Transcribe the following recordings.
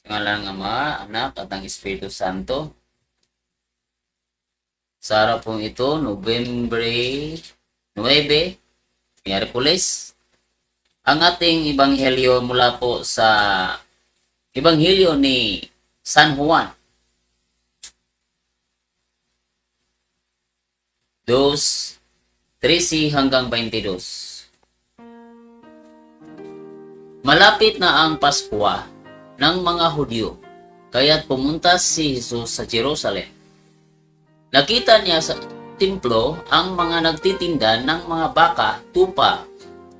Sa ngalan ng Ama, Anak, at ng Espiritu Santo. Sa araw pong ito, November 9, Miyerkules, ang ating ebanghelyo mula po sa ebanghelyo ni San Juan. Dos, 13 hanggang 22. Malapit na ang Pasko ng mga Hudyo, kaya't pumunta si Jesus sa Jerusalem. Nakita niya sa templo ang mga nagtitinda ng mga baka, tupa,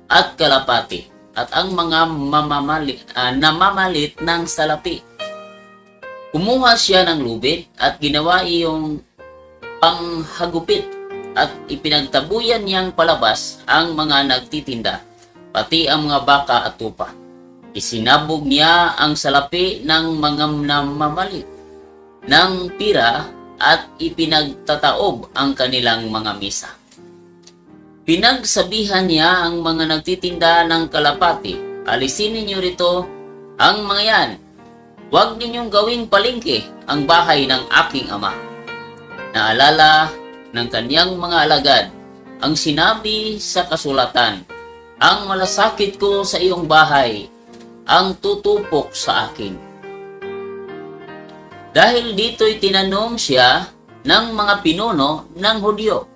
at kalapati, at ang mga mamamali, ah, namamalit ng salapi. Kumuha siya ng lubid at ginawa iyong panghagupit at ipinagtabuyan niyang palabas ang mga nagtitinda, pati ang mga baka at tupa. Isinabog niya ang salapi ng mga namamalit ng pira at ipinagtataob ang kanilang mga misa. Pinagsabihan niya ang mga nagtitinda ng kalapati, alisin ninyo rito ang mga yan. Huwag ninyong gawing palengke ang bahay ng aking ama. Naalala ng kanyang mga alagad ang sinabi sa kasulatan, Ang malasakit ko sa iyong bahay, ang tutupok sa akin. Dahil dito'y tinanong siya ng mga pinuno ng Hudyo,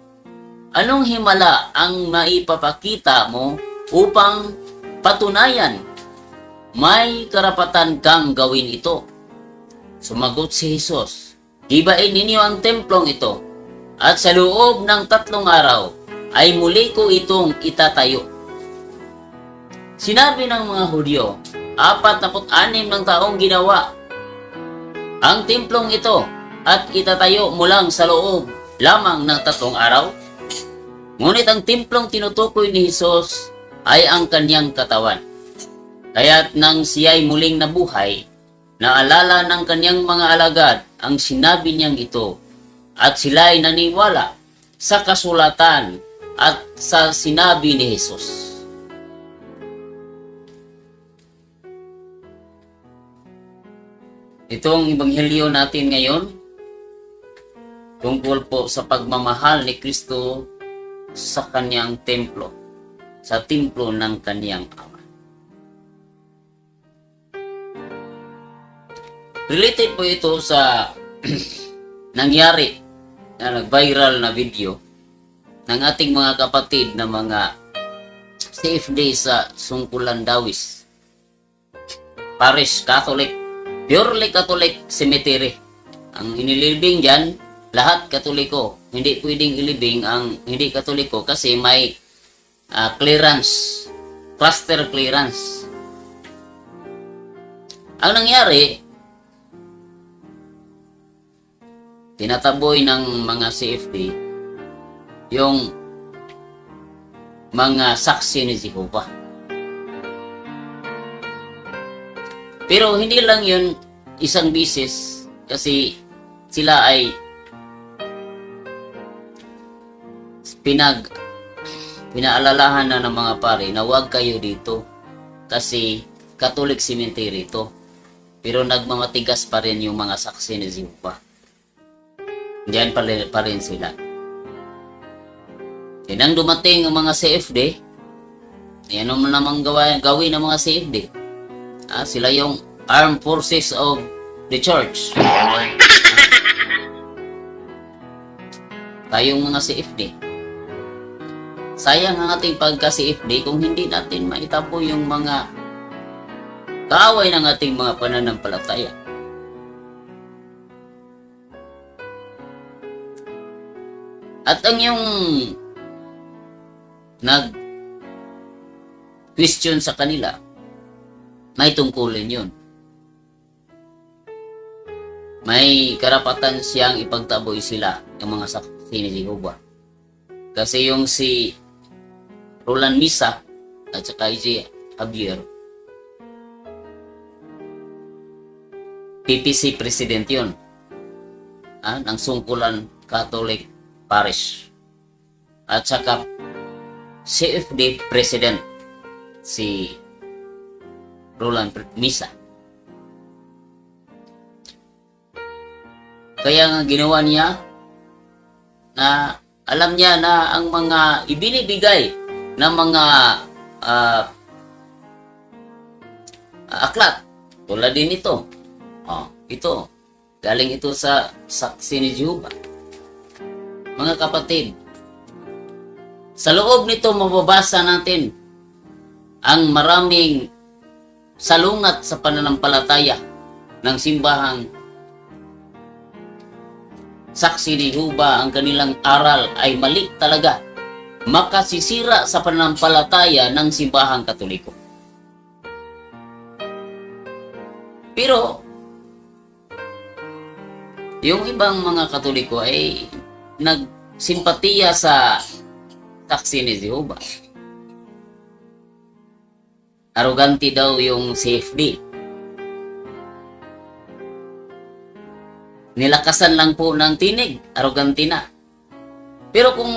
Anong himala ang maipapakita mo upang patunayan may karapatan kang gawin ito? Sumagot si Jesus, Gibain ninyo ang templong ito, at sa loob ng tatlong araw ay muli ko itong itatayo. Sinabi ng mga Hudyo, apat na anim ng taong ginawa ang templong ito at itatayo mo lang sa loob lamang ng tatlong araw? Ngunit ang templong tinutukoy ni Jesus ay ang kanyang katawan. Kaya't nang siya'y muling nabuhay, naalala ng kanyang mga alagad ang sinabi niyang ito at sila'y naniwala sa kasulatan at sa sinabi ni Jesus. Itong ebanghelyo natin ngayon tungkol po sa pagmamahal ni Kristo sa kanyang templo, sa templo ng kanyang ama. Related po ito sa nangyari na nag-viral na video ng ating mga kapatid na mga CFD sa Sungkulan Dawis. Parish Catholic, purely Catholic cemetery. Ang inilibing dyan, lahat Katoliko. Hindi pwedeng ilibing ang hindi Katoliko kasi may ah, clearance, cluster clearance. Ang nangyari, tinataboy ng mga CFD yung mga saksi ni Jehovah. Pero hindi lang yun isang bisis kasi sila ay pinag pinaalalahan na ng mga pare na huwag kayo dito kasi Catholic cemetery ito. Pero nagmamatigas pa rin yung mga saksi ni Jehovah. Diyan pa rin, pa rin sila. Yan ang dumating ang mga CFD. Yan ang namang gawa, gawin ng mga CFD. Ah, sila yung Armed Forces of the Church. Tayong mga CFD. Sayang ang ating pagka-CFD kung hindi natin maitabo yung mga kaaway ng ating mga pananampalataya. At ang yung nag question sa kanila, may tungkulin yun. May karapatan siyang ipagtaboy sila, yung mga saksi ni Jehovah. Kasi yung si Roland Misa at saka si Javier, PPC President yun. Ah, ng Sungkulan Catholic Parish. At saka CFD President si Roland Misa. Kaya nga ginawa niya na alam niya na ang mga ibinibigay ng mga ah, aklat tulad din ito. Oh, ito. Galing ito sa saksi ni Jehovah. Mga kapatid, sa loob nito mababasa natin ang maraming salungat sa pananampalataya ng simbahang saksi ni Jehovah ang kanilang aral ay mali talaga makasisira sa pananampalataya ng simbahang katoliko. Pero, yung ibang mga katoliko ay nagsimpatiya sa saksi ni Jehovah. Arugante daw yung CFD. Nilakasan lang po ng tinig, arugante na. Pero kung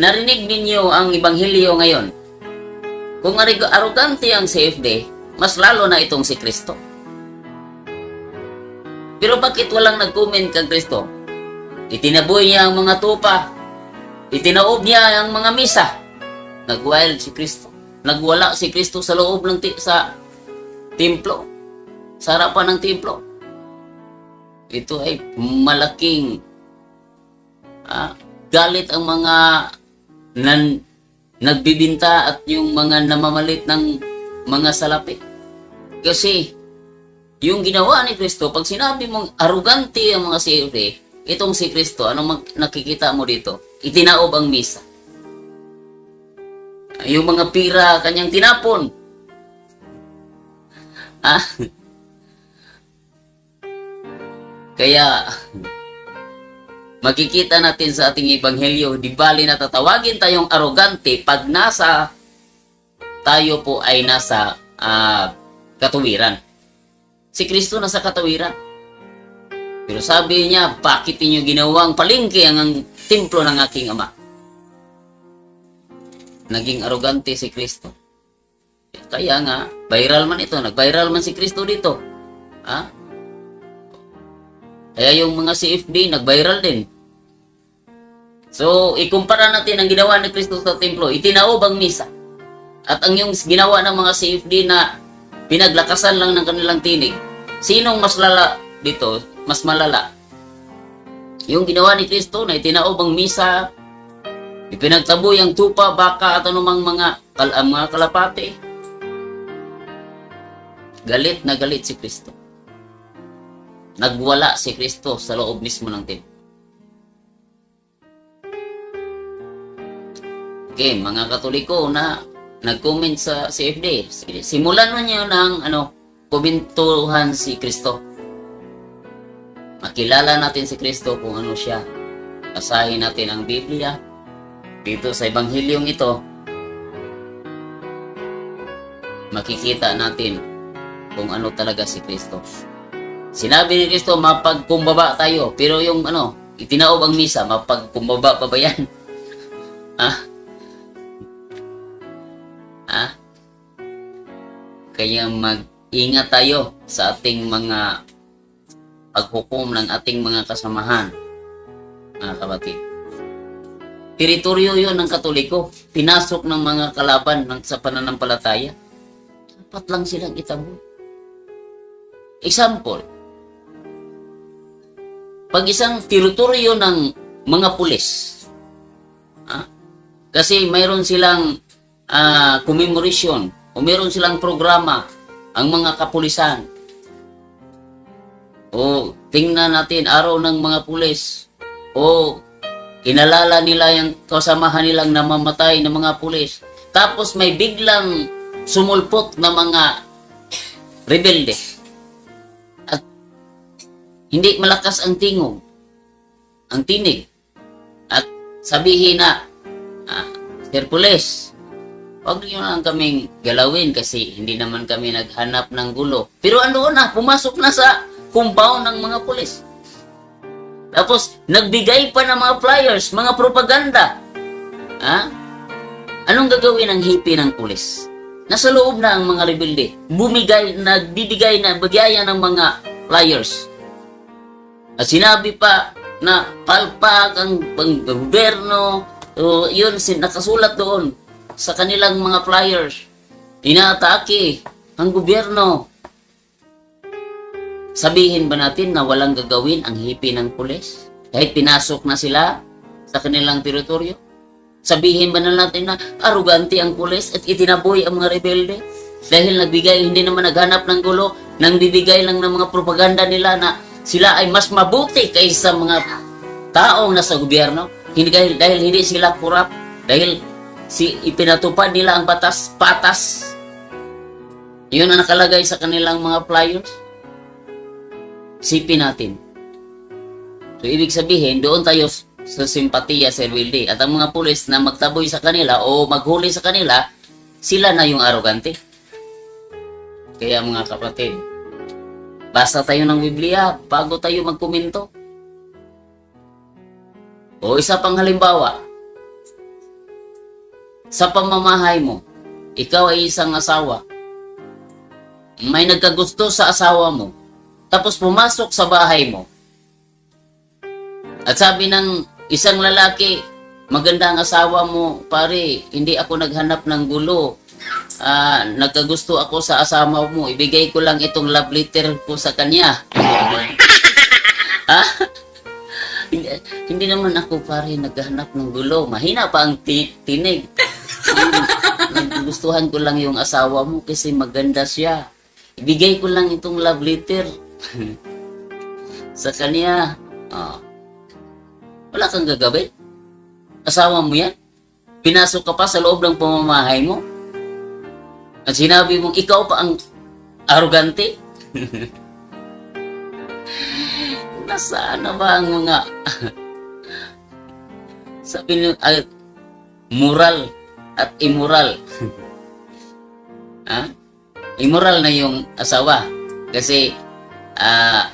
narinig ninyo ang Ebanghelyo ngayon, kung arugante ang CFD, mas lalo na itong si Kristo. Pero bakit walang nag-comment kang Kristo? Itinaboy niya ang mga tupa. Itinaob niya ang mga misa. Nag-wild si Kristo. Nagwala si Kristo sa loob ng ti- sa templo. Sa harapan ng templo. Ito ay malaking ah, galit ang mga nan, nagbibinta at yung mga namamalit ng mga salapi. Kasi yung ginawa ni Kristo, pag sinabi mong arugante ang mga CFD, itong si Kristo, anong nakikita mo dito? Itinaob ang misa. Yung mga pira, kanyang tinapon. Ah. Kaya, makikita natin sa ating ebanghelyo, di bali na tatawagin tayong arogante pag nasa, tayo po ay nasa ah, katuwiran. Si Kristo nasa katawiran. Pero sabi niya, bakit inyo ginawang palingki ang, ang templo ng aking ama? Naging arogante si Kristo. Kaya nga, viral man ito. Nag-viral man si Kristo dito. Ha? Kaya yung mga CFD, nag-viral din. So, ikumpara natin ang ginawa ni Kristo sa templo. Itinaob ang misa. At ang yung ginawa ng mga CFD na pinaglakasan lang ng kanilang tinig. Sinong mas lala dito? Mas malala. Yung ginawa ni Kristo na itinaob ang misa, ipinagtaboy ang tupa, baka at anumang mga, kal mga kalapate. Galit na galit si Kristo. Nagwala si Kristo sa loob mismo ng templo. Okay, mga katoliko na nag-comment sa CFD. Simulan mo niyo ng ano, kumintuhan si Kristo. Makilala natin si Kristo kung ano siya. Basahin natin ang Biblia. Dito sa Ebanghilyong ito, makikita natin kung ano talaga si Kristo. Sinabi ni Kristo, mapagkumbaba tayo. Pero yung ano, itinaob ang misa, mapagkumbaba pa ba yan? ha? Ha? Kaya mag-ingat tayo sa ating mga paghukom ng ating mga kasamahan. Mga kapatid. Teritoryo yon ng Katoliko. Pinasok ng mga kalaban ng, sa pananampalataya. Dapat lang silang itabo. Example. Pag isang teritoryo ng mga pulis, ha? kasi mayroon silang ah, commemoration o mayroon silang programa ang mga kapulisan. O tingnan natin araw ng mga pulis o inalala nila yung kasamahan nilang namamatay ng mga pulis. Tapos may biglang sumulpot na mga rebelde. At hindi malakas ang tingog, ang tinig. At sabihin na, ah, Sir Pulis, Huwag niyo lang kaming galawin kasi hindi naman kami naghanap ng gulo. Pero ano na, pumasok na sa compound ng mga pulis. Tapos, nagbigay pa ng mga flyers, mga propaganda. Ha? Anong gagawin ng hippie ng pulis? Nasa loob na ang mga rebelde. Bumigay, nagbibigay na, bigaya ng mga flyers. At sinabi pa na palpak ang pang- gobyerno. So, yun, nakasulat doon sa kanilang mga flyers. Inaatake ang gobyerno. Sabihin ba natin na walang gagawin ang hipi ng pulis? Kahit pinasok na sila sa kanilang teritoryo? Sabihin ba na natin na arugante ang pulis at itinaboy ang mga rebelde? Dahil nagbigay, hindi naman naghanap ng gulo, nang bibigay lang ng mga propaganda nila na sila ay mas mabuti kaysa mga taong nasa gobyerno. Hindi dahil, dahil hindi sila kurap, dahil si ipinatupad nila ang batas, patas. Yun ang nakalagay sa kanilang mga flyers. Sipin natin. So, ibig sabihin, doon tayo sa simpatiya sa LWD. At ang mga pulis na magtaboy sa kanila o maghuli sa kanila, sila na yung arogante. Kaya mga kapatid, basta tayo ng Biblia bago tayo magkomento. O isa pang halimbawa, sa pamamahay mo, ikaw ay isang asawa. May nagkagusto sa asawa mo, tapos pumasok sa bahay mo. At sabi ng isang lalaki, maganda ang asawa mo, pare, hindi ako naghanap ng gulo. Ah, nagkagusto ako sa asawa mo, ibigay ko lang itong love letter ko sa kanya. ha? hindi, hindi naman ako pare naghahanap ng gulo. Mahina pa ang ti- tinig. Naggustuhan ko lang yung asawa mo kasi maganda siya. Ibigay ko lang itong love letter sa kanya. Ah. Wala kang gagawin. Asawa mo yan. Pinasok ka pa sa loob ng pamamahay mo. At sinabi mong ikaw pa ang arugante. Nasaan na ba ang mga sabi niyo ay, moral at immoral. ha? Immoral na yung asawa kasi ah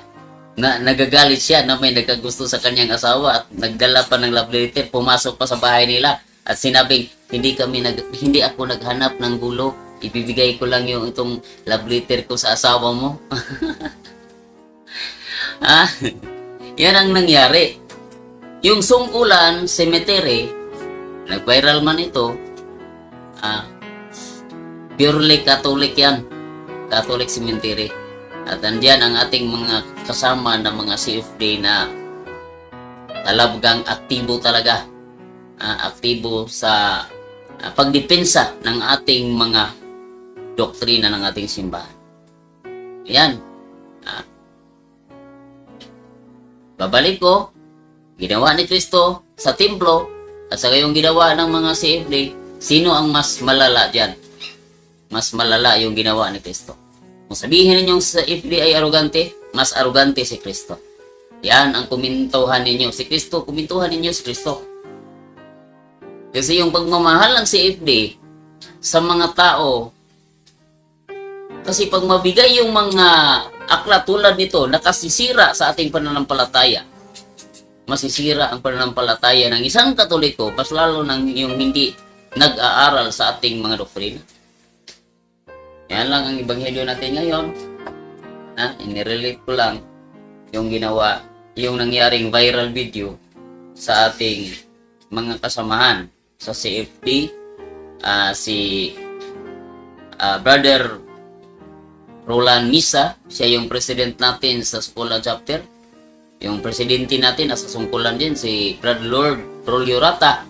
na nagagalit siya na may nagkagusto sa kanyang asawa at nagdala pa ng love letter, pumasok pa sa bahay nila at sinabing hindi kami nag hindi ako naghanap ng gulo, ibibigay ko lang yung itong love letter ko sa asawa mo. ah, yan ang nangyari. Yung sungkulan, cemetery, nag-viral man ito, ah, purely Catholic yan. Catholic cemetery. At andyan ang ating mga kasama na mga CFD na talagang aktibo talaga. Ah, aktibo sa ah, pagdepensa ng ating mga doktrina ng ating simbahan. Yan. Ah. babalik ko, ginawa ni Kristo sa templo at sa yung ginawa ng mga CFD, sino ang mas malala dyan? Mas malala yung ginawa ni Kristo. Kung sabihin ninyong sa FD ay arugante, mas arugante si Kristo. Yan ang kumintuhan ninyo. Si Kristo, kumintuhan ninyo si Kristo. Kasi yung pagmamahal ng CFD sa mga tao, kasi pag mabigay yung mga aklat tulad nito, nakasisira sa ating pananampalataya, masisira ang pananampalataya ng isang katoliko, mas lalo ng yung hindi nag-aaral sa ating mga doktrina. Yan lang ang ebanghelyo natin ngayon. Ha? Inirelate ko lang yung ginawa, yung nangyaring viral video sa ating mga kasamahan sa CFP, ah, si ah, Brother Roland Misa, siya yung president natin sa Scuola Chapter. Yung presidente natin nasa sungkulan din, si Brother Lord Rolio Rata.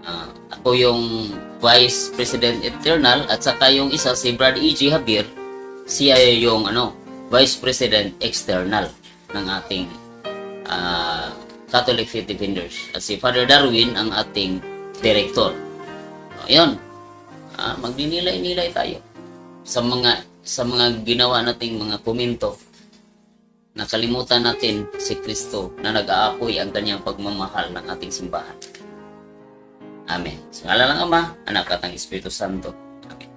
Ah, ako yung Vice President Eternal at saka yung isa si Brad E.G. Javier, siya yung ano, Vice President External ng ating ah, Catholic Faith Defenders. At si Father Darwin ang ating Director. So, yun. Ah, magninilay-nilay tayo sa mga sa mga ginawa nating mga komento nakalimutan natin si Kristo na nag-aapoy ang kanyang pagmamahal ng ating simbahan. Amen. Sa ngala ng Ama, Anak at ng Espiritu Santo. Amen.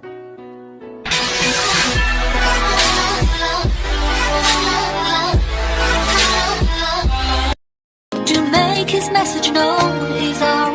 To make his message known, he's our